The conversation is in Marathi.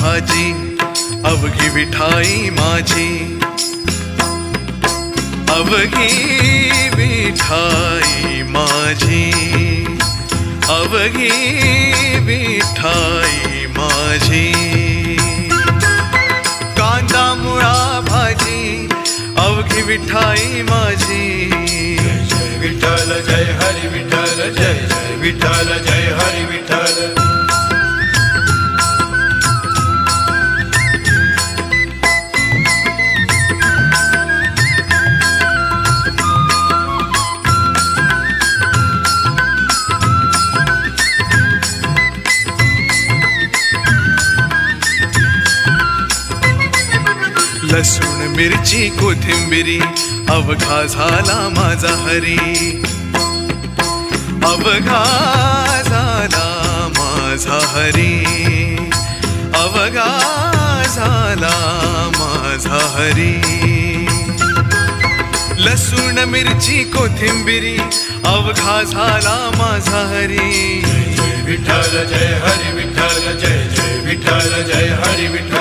भाजी अवघी विठाई माझी. अवघी विठाई माझी. अवघी विठाई माझी. कांदा मुळा भाजी अवघी विठाई माझी. जय विठ्ठल जय हरी विठ्ठल जय जय विठ्ठल जय हरी विठ्ठल. लसूण मिरची कोथिंबिरी अवघा झाला माझा हरी. अवघा झाला माझा हरी. अवघा झाला माझा हरी. लसूण मिरची कोथिंबिरी अवघा झाला माझा हरी. जय विठ्ठल जय हरी विठ्ठल जय जय विठ्ठल जय हरी विठ्ठल.